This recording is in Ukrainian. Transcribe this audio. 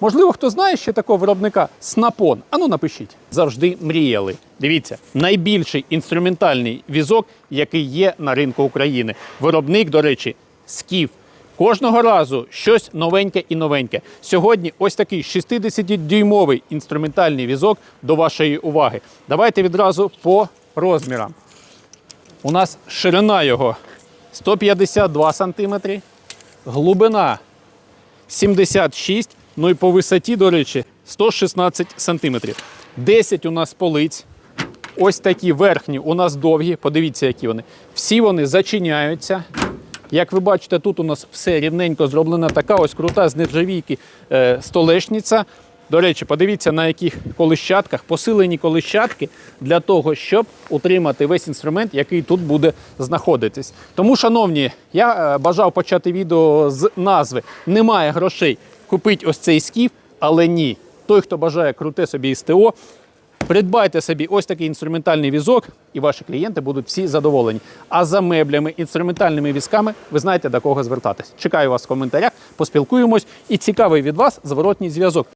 Можливо, хто знає ще такого виробника Снапон. Ану напишіть. Завжди мріяли. Дивіться, найбільший інструментальний візок, який є на ринку України. Виробник, до речі, Скіф. Кожного разу щось новеньке і новеньке. Сьогодні ось такий 60-дюймовий інструментальний візок до вашої уваги. Давайте відразу по розмірам. У нас ширина його 152 см, глибина 76, ну і по висоті, до речі, 116 см. 10 у нас полиць. Ось такі верхні у нас довгі. Подивіться, які вони. Всі вони зачиняються. Як ви бачите, тут у нас все рівненько зроблено. Така ось крута з нержавійки е, столешниця. До речі, подивіться, на яких колищатках, посилені колищатки для того, щоб утримати весь інструмент, який тут буде знаходитись. Тому, шановні, я е, бажав почати відео з назви Немає грошей купить ось цей скіф, але ні. Той, хто бажає круте собі СТО, Придбайте собі ось такий інструментальний візок, і ваші клієнти будуть всі задоволені. А за меблями, інструментальними візками ви знаєте до кого звертатись. Чекаю вас в коментарях, поспілкуємось і цікавий від вас зворотній зв'язок.